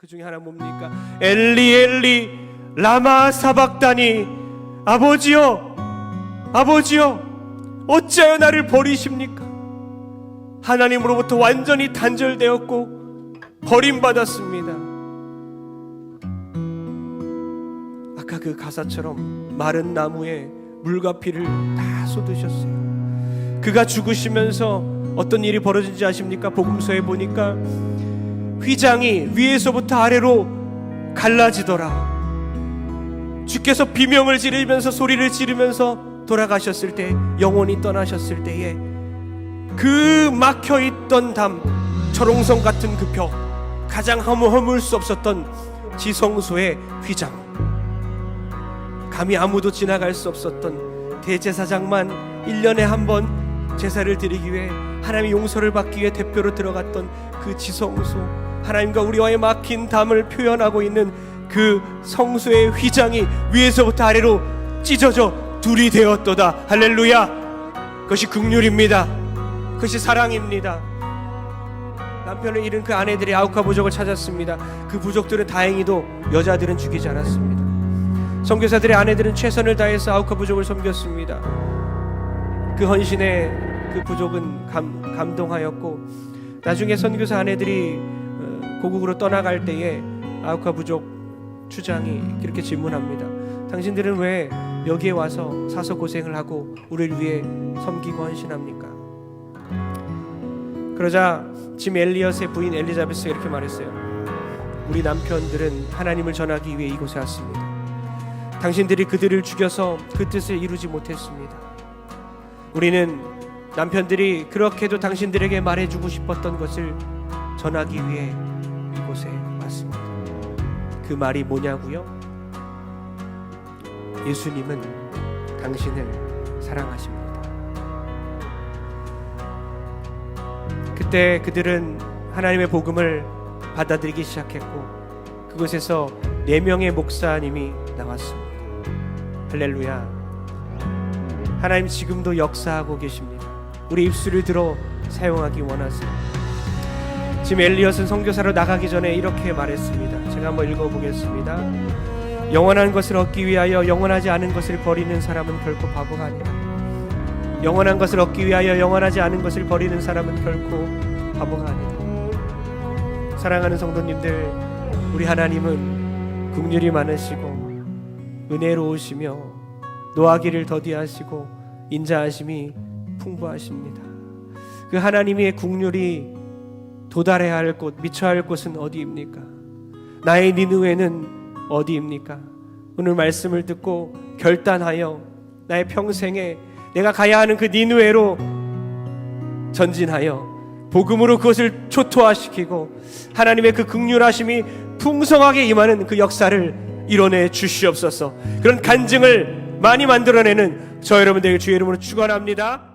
그 중에 하나 뭡니까? 엘리 엘리 라마 사박다니 아버지여 아버지여 어찌하여 나를 버리십니까? 하나님으로부터 완전히 단절되었고 버림받았습니다. 아까 그 가사처럼 마른 나무에 물과 피를 다 쏟으셨어요. 그가 죽으시면서 어떤 일이 벌어진지 아십니까? 복음서에 보니까 휘장이 위에서부터 아래로 갈라지더라. 주께서 비명을 지르면서 소리를 지르면서 돌아가셨을 때 영혼이 떠나셨을 때에 그 막혀 있던 담 철옹성 같은 그 벽 가장 허물 수 없었던 지성소의 휘장 감히 아무도 지나갈 수 없었던 대제사장만 1년에 한 번 제사를 드리기 위해 하나님의 용서를 받기 위해 대표로 들어갔던 그 지성소 하나님과 우리와의 막힌 담을 표현하고 있는 그 성소의 휘장이 위에서부터 아래로 찢어져 둘이 되었도다. 할렐루야. 그것이 극률입니다. 그것이 사랑입니다. 남편을 잃은 그 아내들이 아우카 부족을 찾았습니다. 그 부족들은 다행히도 여자들은 죽이지 않았습니다. 선교사들의 아내들은 최선을 다해서 아우카 부족을 섬겼습니다. 그 헌신에 그 부족은 감, 감동하였고 나중에 선교사 아내들이 어, 고국으로 떠나갈 때에 아우카 부족 추장이 이렇게 질문합니다. 당신들은 왜 여기에 와서 사서 고생을 하고 우리를 위해 섬기고 헌신합니까? 그러자 짐 엘리엇의 부인 엘리자베스가 이렇게 말했어요. 우리 남편들은 하나님을 전하기 위해 이곳에 왔습니다. 당신들이 그들을 죽여서 그 뜻을 이루지 못했습니다. 우리는 남편들이 그렇게도 당신들에게 말해주고 싶었던 것을 전하기 위해 이 곳에 왔습니다. 그 말이 뭐냐고요? 예수님은 당신을 사랑하십니다. 그때 그들은 하나님의 복음을 받아들이기 시작했고 그곳에서 네 명의 목사님이 나왔습니다. 할렐루야. 하나님 지금도 역사하고 계십니다. 우리 입술을 들어 사용하기 원하세요. 지금 엘리엇은 선교사로 나가기 전에 이렇게 말했습니다. 제가 한번 읽어보겠습니다. 영원한 것을 얻기 위하여 영원하지 않은 것을 버리는 사람은 결코 바보가 아니라 영원한 것을 얻기 위하여 영원하지 않은 것을 버리는 사람은 결코 바보가 아니다. 사랑하는 성도님들, 우리 하나님은 국률이 많으시고 은혜로우시며 노하기를 더디하시고 인자하심이 풍부하십니다. 그 하나님의 국률이 도달해야 할 곳, 미쳐야 할 곳은 어디입니까? 나의 니누에는 어디입니까? 오늘 말씀을 듣고 결단하여 나의 평생에 내가 가야 하는 그 니누에로 전진하여 복음으로 그것을 초토화시키고 하나님의 그 극률하심이 풍성하게 임하는 그 역사를 이뤄내 주시옵소서. 그런 간증을 많이 만들어내는 저 여러분들 주의 이름으로 축원합니다.